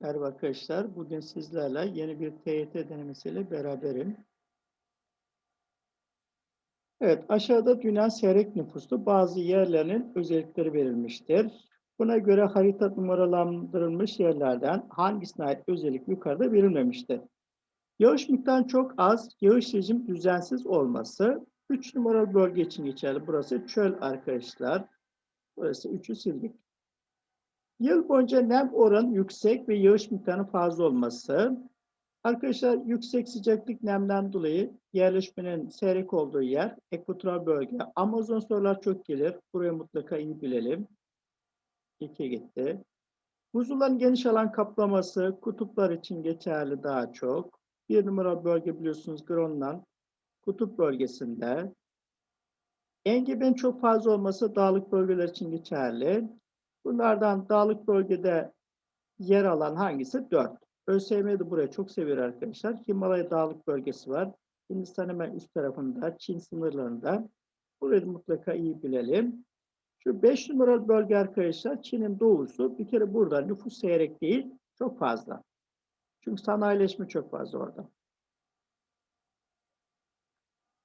Merhaba arkadaşlar. Bugün sizlerle yeni bir TYT denemesiyle beraberim. Evet, aşağıda dünya seyrek nüfuslu bazı yerlerinin özellikleri verilmiştir. Buna göre harita numaralandırılmış yerlerden hangisine ait özellik yukarıda verilmemiştir. Yağış miktarı çok az, yağış rejim düzensiz olması 3 numaralı bölge için geçerli. Burası çöl arkadaşlar. Burası 3'ü sildik. Yıl boyunca nem oranı yüksek ve yağış miktarının fazla olması. Arkadaşlar yüksek sıcaklık nemden dolayı yerleşmenin seyrek olduğu yer ekvatoral bölge. Amazon sorular çok gelir. Buraya mutlaka iyi bilelim. İki gitti. Buzulların geniş alan kaplaması kutuplar için geçerli daha çok. Bir numara bölge biliyorsunuz Grönland. Kutup bölgesinde. Engebenin çok fazla olması dağlık bölgeler için geçerli. Bunlardan dağlık bölgede yer alan hangisi? 4. ÖSYM de burayı çok seviyor arkadaşlar. Himalaya dağlık bölgesi var. Hindistan hemen üst tarafında, Çin sınırlarında. Burayı mutlaka iyi bilelim. Şu 5 numaralı bölge arkadaşlar Çin'in doğusu. Bir kere burada nüfus seyrek değil, çok fazla. Çünkü sanayileşme çok fazla orada.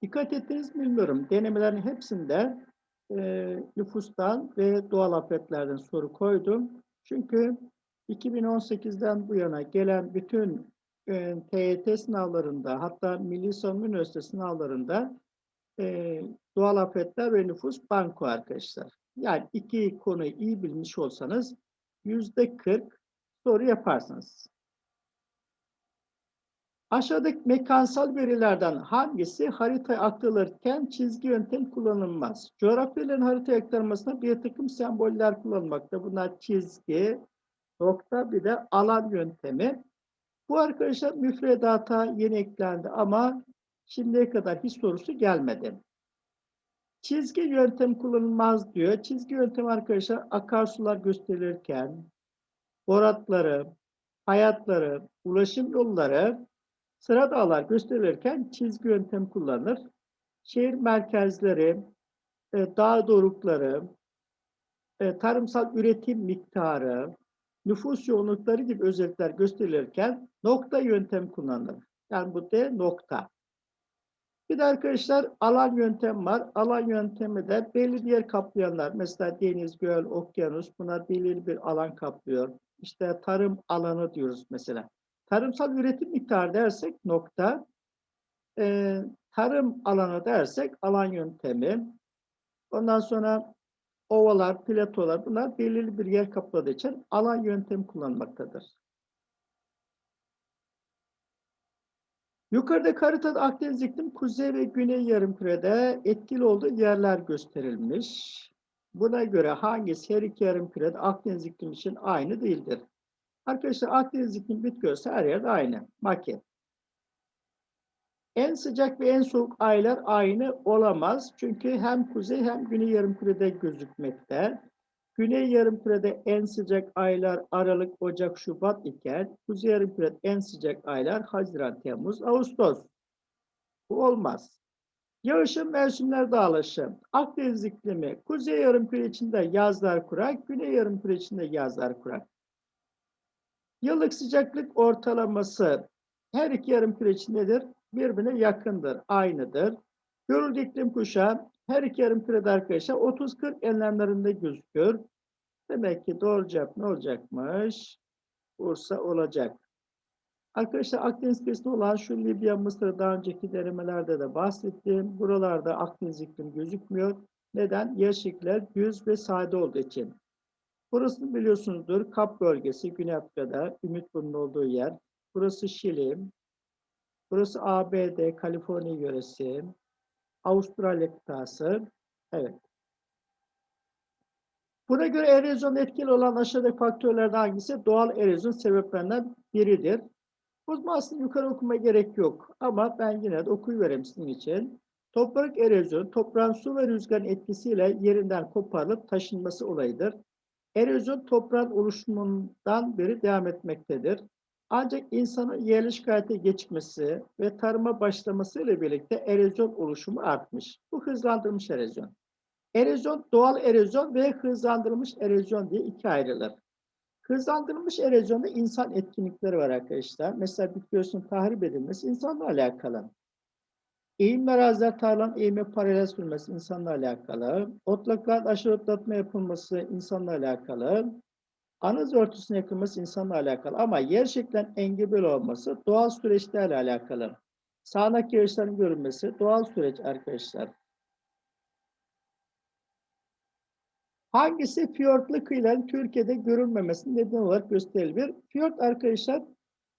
Dikkat ettiniz mi bilmiyorum. Denemelerin hepsinde e, nüfustan ve doğal afetlerden soru koydum. Çünkü 2018'den bu yana gelen bütün e, TYT sınavlarında hatta Milli Savunma Üniversitesi sınavlarında e, doğal afetler ve nüfus banko arkadaşlar. Yani iki konuyu iyi bilmiş olsanız yüzde 40 soru yaparsınız. Aşağıdaki mekansal verilerden hangisi haritaya aktarılırken çizgi yöntem kullanılmaz? Coğrafyaların haritaya aktarmasında bir takım semboller kullanılmakta. Bunlar çizgi, nokta bir de alan yöntemi. Bu arkadaşlar müfredata yeni eklendi ama şimdiye kadar hiç sorusu gelmedi. Çizgi yöntem kullanılmaz diyor. Çizgi yöntem arkadaşlar akarsular gösterilirken, boratları, hayatları, ulaşım yolları Sıra dağlar gösterilirken çizgi yöntem kullanılır. Şehir merkezleri, e, dağ dorukları, e, tarımsal üretim miktarı, nüfus yoğunlukları gibi özellikler gösterilirken nokta yöntem kullanılır. Yani bu de nokta. Bir de arkadaşlar alan yöntem var. Alan yöntemi de belli bir yer kaplayanlar. Mesela deniz, göl, okyanus bunlar belirli bir alan kaplıyor. İşte tarım alanı diyoruz mesela. Tarımsal üretim miktarı dersek nokta, e, tarım alanı dersek alan yöntemi, ondan sonra ovalar, platolar bunlar belirli bir yer kapladığı için alan yöntemi kullanmaktadır. Yukarıda haritada Akdeniz iklim kuzey ve güney yarımkürede etkili olduğu yerler gösterilmiş. Buna göre hangisi her iki yarımkürede Akdeniz iklim için aynı değildir? Arkadaşlar Akdeniz iklim bitki örtüsü her yerde aynı. Maket. En sıcak ve en soğuk aylar aynı olamaz. Çünkü hem kuzey hem güney yarımkürede gözükmekte. Güney yarımkürede en sıcak aylar Aralık, Ocak, Şubat iken kuzey yarımkürede en sıcak aylar Haziran, Temmuz, Ağustos. Bu olmaz. Yağışın mevsimler dağılışı. Akdeniz iklimi kuzey yarımküre içinde yazlar kurak, güney yarımküre içinde yazlar kurak. Yıllık sıcaklık ortalaması her iki yarım küre içindedir. Birbirine yakındır, aynıdır. Görüldü iklim kuşağı her iki yarım kürede arkadaşlar 30-40 enlemlerinde gözüküyor. Demek ki doğru cevap ne olacakmış? Bursa olacak. Arkadaşlar Akdeniz kıyısında olan şu Libya, Mısır daha önceki denemelerde de bahsettim. Buralarda Akdeniz iklim gözükmüyor. Neden? Yer düz ve sade olduğu için. Burası biliyorsunuzdur Kap bölgesi Güney Afrika'da Ümitburnu'nun olduğu yer. Burası Şili. Burası ABD, Kaliforniya yöresi. Avustralya kıtası. Evet. Buna göre erozyon etkili olan aşağıdaki faktörlerden hangisi doğal erozyon sebeplerinden biridir? O zaman aslında yukarı okumaya gerek yok. Ama ben yine de okuyuvereyim sizin için. Toprak erozyonu, toprağın su ve rüzgarın etkisiyle yerinden koparılıp taşınması olayıdır. Erozyon toprağın oluşumundan beri devam etmektedir. Ancak insanın yerleşik hayata geçmesi ve tarıma başlaması ile birlikte erozyon oluşumu artmış. Bu hızlandırılmış erozyon. Erozyon doğal erozyon ve hızlandırılmış erozyon diye iki ayrılır. Hızlandırılmış erozyonda insan etkinlikleri var arkadaşlar. Mesela bitki tahrip edilmesi insanla alakalı. Eğimli araziler tarlanın eğime paralel sürmesi insanla alakalı. Otlakların aşırı otlatma yapılması insanla alakalı. Anız örtüsüne yakılması insanla alakalı. Ama yer şeklen engebel olması doğal süreçlerle alakalı. Sağanak yağışların görünmesi doğal süreç arkadaşlar. Hangisi fiyortlu kıyıların Türkiye'de görülmemesinin neden olarak gösterilir? Fiyort arkadaşlar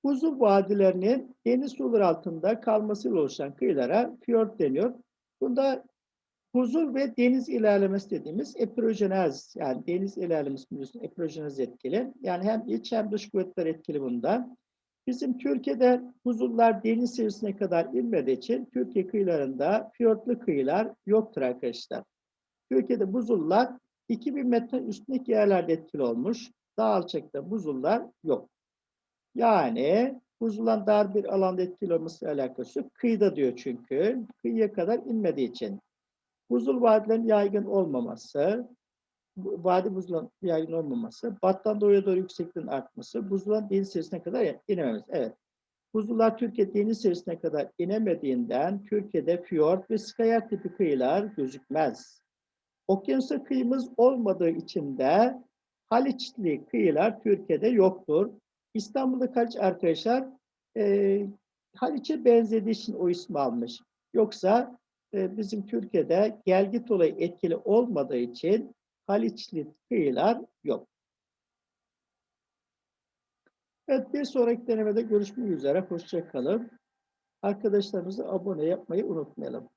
buzul vadilerinin deniz suları altında kalmasıyla oluşan kıyılara fiyort deniyor. Bunda buzul ve deniz ilerlemesi dediğimiz epirojenez yani deniz ilerlemesi biliyorsun epirojenez etkili. Yani hem iç hem dış kuvvetler etkili bunda. Bizim Türkiye'de buzullar deniz seviyesine kadar inmediği için Türkiye kıyılarında fiyortlu kıyılar yoktur arkadaşlar. Türkiye'de buzullar 2000 metre üstündeki yerlerde etkili olmuş. Daha alçakta buzullar yok. Yani buzulların dar bir alanda etkili olması alakası. Kıyıda diyor çünkü. Kıyıya kadar inmediği için. Buzul vadilerin yaygın olmaması, vadi buzulun yaygın olmaması, battan doğuya doğru yüksekliğin artması, buzulların deniz seviyesine kadar inememesi. Evet. Buzullar Türkiye deniz seviyesine kadar inemediğinden Türkiye'de fiyort ve skayer tipi kıyılar gözükmez. Okyanusa kıyımız olmadığı için de Haliçli kıyılar Türkiye'de yoktur. İstanbul'da Haliç arkadaşlar e, Haliç'e benzediği için o ismi almış. Yoksa e, bizim Türkiye'de gelgit olayı etkili olmadığı için Haliçli kıyılar yok. Evet bir sonraki denemede görüşmek üzere. Hoşça kalın. Arkadaşlarımızı abone yapmayı unutmayalım.